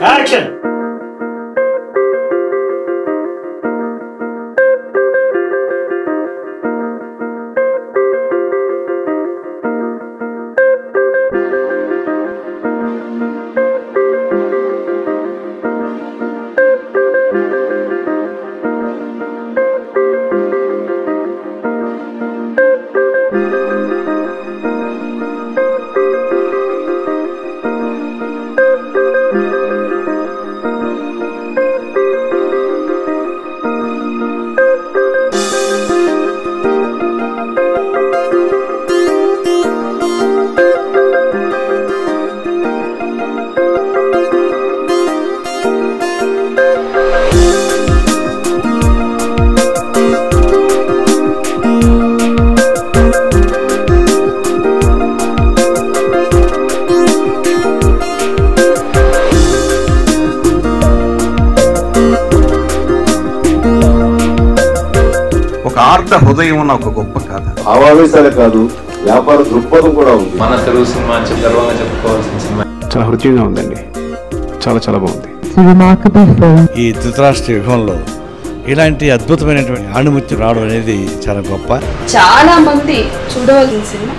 Action! యథార్థ హృదయం ఉన్న ఒక గొప్ప కథ. ఆవేశాలే కాదు వ్యాపార దృక్పథం కూడా ఉంది. మన తెలుగు సినిమా గర్వంగా చెప్పుకోవాల్సిన సినిమా. చాలా హృదయంగా ఉందండి. చాలా చాలా బాగుంది. ఈ ధృతరాష్ట్ర విభవంలో ఇలాంటి అద్భుతమైనటువంటి అనుమతి రావడం అనేది చాలా గొప్ప. చాలా మంది చూడవలసిన సినిమా.